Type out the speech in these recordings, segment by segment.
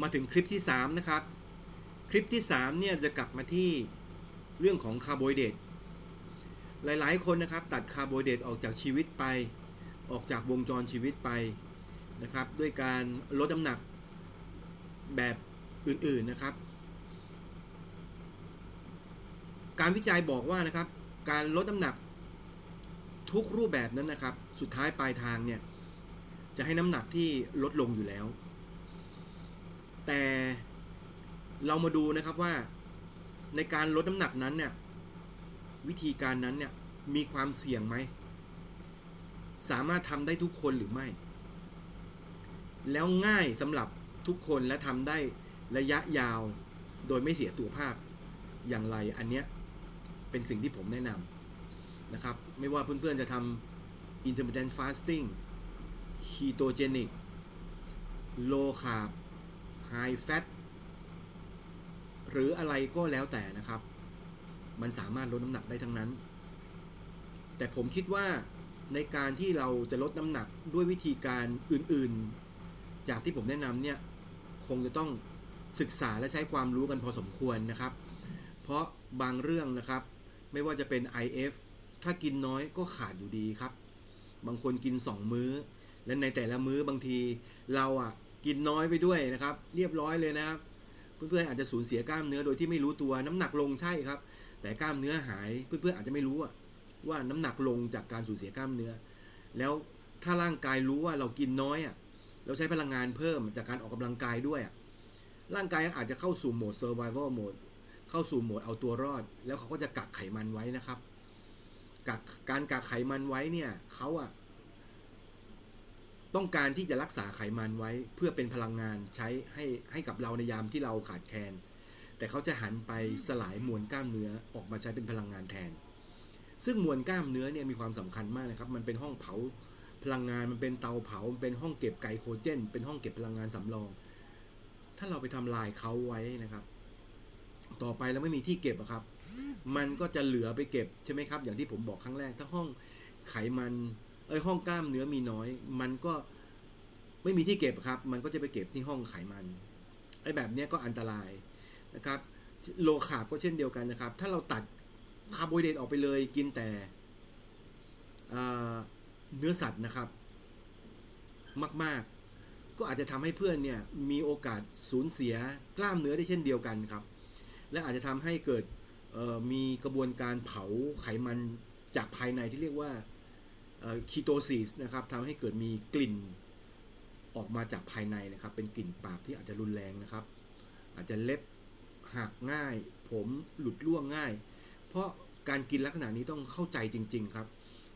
มาถึงคลิปที่ 3 นะครับ คลิปที่ 3 เนี่ยจะกลับมาที่เรื่องของคาร์โบไฮเดรตหลายๆ คนนะครับตัดคาร์โบไฮเดรตออกจากชีวิตไป ออกจากวงจรชีวิตไปนะครับ ด้วยการลดน้ำหนักแบบอื่นๆนะครับ การวิจัยบอกว่านะครับ การลดน้ำหนักทุกรูปแบบนั้นนะครับ สุดท้ายปลายทางเนี่ยจะให้น้ำหนักที่ลดลงอยู่แล้ว แต่เรามาดูนะครับว่าในการลดน้ำหนักนั้นเนี่ยวิธีการนั้นเนี่ยมีความเสี่ยงไหม สามารถทำได้ทุกคนหรือไม่ แล้วง่ายสำหรับทุกคนและทำได้ระยะยาวโดยไม่เสียสุขภาพอย่างไรอันเนี้ยเป็นสิ่งที่ผมแนะนำนะครับ ไม่ว่าเพื่อนๆจะทำ intermittent fasting ketogenic low carb high fat หรืออะไรก็แล้วแต่นะครับ มันสามารถลดน้ำหนักได้ทั้งนั้น แต่ผมคิดว่าในการที่เราจะลดน้ำหนักด้วยวิธีการอื่นๆ จากที่ผมแนะนำเนี่ย คงจะต้องศึกษาและใช้ความรู้กันพอสมควรนะครับ เพราะบางเรื่องนะครับ ไม่ว่าจะเป็น IF ถ้ากินน้อยก็ขาดอยู่ดีครับ บางคนกิน 2 มื้อ และในแต่ละมื้อบางทีเราอะ กินน้อยไปด้วยนะครับ เรียบร้อยเลยนะครับ เพื่อนๆอาจจะสูญเสียกล้ามเนื้อโดยที่ไม่รู้ตัวน้ำหนักลงใช่ครับ แต่กล้ามเนื้อหายเพื่อนๆอาจจะไม่รู้ว่าน้ำหนักลงจากการสูญเสียกล้ามเนื้อ แล้วถ้าร่างกายรู้ว่าเรากินน้อยอะเราใช้พลังงานเพิ่มจากการออกกำลังกายด้วยอะร่างกายอาจจะเข้าสู่โหมด survival mode เข้าสู่โหมดเอาตัวรอด แล้วเขาก็จะกักไขมันไว้นะครับกักการกักไขมันไว้เนี่ยเขาอะ ต้องการที่จะรักษาไขมันไว้เพื่อเป็นพลังงานใช้ให้ให้กับเราในยามที่เราขาดแคลน แต่เขาจะหันไปสลายมวลกล้ามเนื้อออกมาใช้เป็นพลังงานแทน ซึ่งมวลกล้ามเนื้อเนี่ยมีความสำคัญมากนะครับ มันเป็นห้องเผาพลังงาน มันเป็นเตาเผา มันเป็นห้องเก็บไกลโคเจน เป็นห้องเก็บพลังงานสำรอง ถ้าเราไปทำลายเขาไว้นะครับ ต่อไปแล้วไม่มีที่เก็บอะครับ มันก็จะเหลือไปเก็บใช่ไหมครับ อย่างที่ผมบอกครั้งแรก ถ้าห้องไขมัน อ้ยห้องกล้ามเนื้อมีน้อย มันก็ไม่มีที่เก็บครับ มันก็จะไปเก็บที่ห้องไขมันไอ้แบบเนี้ยก็อันตรายนะครับ โลคาร์บก็เช่นเดียวกันนะครับ ถ้าเราตัดคาร์โบไฮเดรตออกไปเลยกินแต่เนื้อสัตว์นะครับ มาก ๆ ก็อาจจะทำให้เพื่อนเนี่ยมีโอกาสสูญเสียกล้ามเนื้อได้เช่นเดียวกันครับ และอาจจะทำให้เกิดมีกระบวนการเผาไขมันจากภายในที่เรียกว่า คีโตซิสนะครับทำให้เกิดมีกลิ่นออกมาจากภายในนะครับ เป็นกลิ่นปากที่อาจจะรุนแรงนะครับ อาจจะเล็บหักง่าย ผมหลุดร่วงง่าย เพราะการกินลักษณะนี้ต้องเข้าใจจริง ๆ ครับ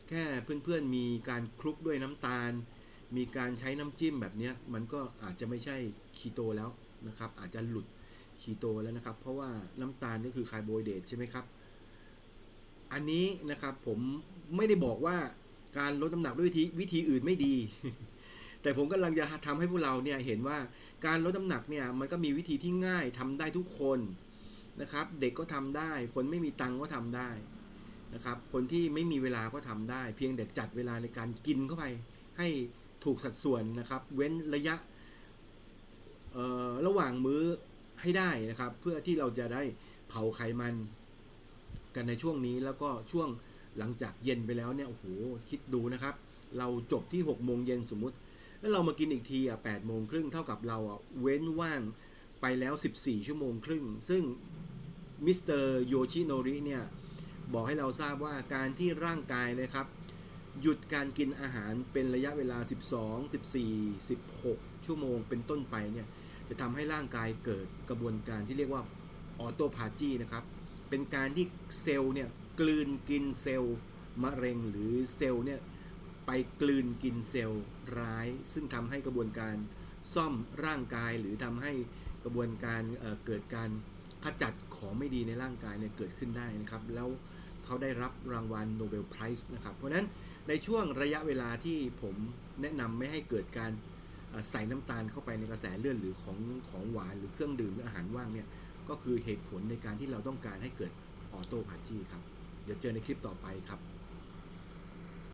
แค่เพื่อนๆมีการคลุกด้วยน้ำตาล มีการใช้น้ำจิ้มแบบเนี้ยมันก็อาจจะไม่ใช่คีโตแล้วนะครับ อาจจะหลุดคีโตแล้วนะครับ เพราะว่าน้ำตาลก็คือคาร์โบไฮเดรตใช่ไหมครับ อันนี้นะครับผมไม่ได้บอกว่า การลดน้ำหนักด้วยวิธีวิธีอื่นไม่ดี แต่ผมกำลังจะทำให้พวกเราเนี่ยเห็นว่าการลดน้ำหนักเนี่ยมันก็มีวิธีที่ง่ายทำได้ทุกคนนะครับ เด็กก็ทำได้ คนไม่มีตังก็ทำได้นะครับ คนที่ไม่มีเวลาก็ทำได้ เพียงแต่จัดเวลาในการกินเข้าไปให้ถูกสัดส่วนนะครับ เว้นระยะระหว่างมื้อให้ได้นะครับ เพื่อที่เราจะได้เผาไขมันกันในช่วงนี้แล้วก็ช่วง หลังจากเย็นไปแล้วเนี่ยโอ้โหคิดดูนะครับ เราจบที่6โมงเย็นสมมุติ แล้วเรามากินอีกทีอะ8โมงครึ่งเท่ากับเราอะเว้นว่างไปแล้ว 14 ชั่วโมงครึ่ง ซึ่งมิสเตอร์โยชิโนริเนี่ยบอกให้เราทราบว่าการที่ร่างกายนะครับ หยุดการกินอาหารเป็นระยะเวลา 12 14 16 ชั่วโมงเป็นต้นไปเนี่ยจะทำให้ร่างกายเกิดกระบวนการที่เรียกว่าออโตพาจีนะครับ เป็นการที่เซลล์เนี่ย กลืนกินเซลล์มะเร็งหรือเซลล์เนี่ยไปกลืนกินเซลล์ร้าย ซึ่งทำให้กระบวนการซ่อมร่างกายหรือทำให้กระบวนการเเกิดการขจัดของไม่ดีในร่างกายเนี่ยเกิดขึ้นได้นะครับ แล้วเขาได้รับรางวัลโนเบลไพรส์นะครับ เพราะฉะนั้นในช่วงระยะเวลาที่ผมแนะนำไม่ให้เกิดการใส่น้ำตาลเข้าไปในกระแสเลือดหรือของของหวานหรือเครื่องดื่มหรืออาหารว่างเนี่ยก็คือเหตุผลในการที่เราต้องการให้เกิดออโตพาจีครับ เดี๋ยวเจอในคลิปต่อไปครับ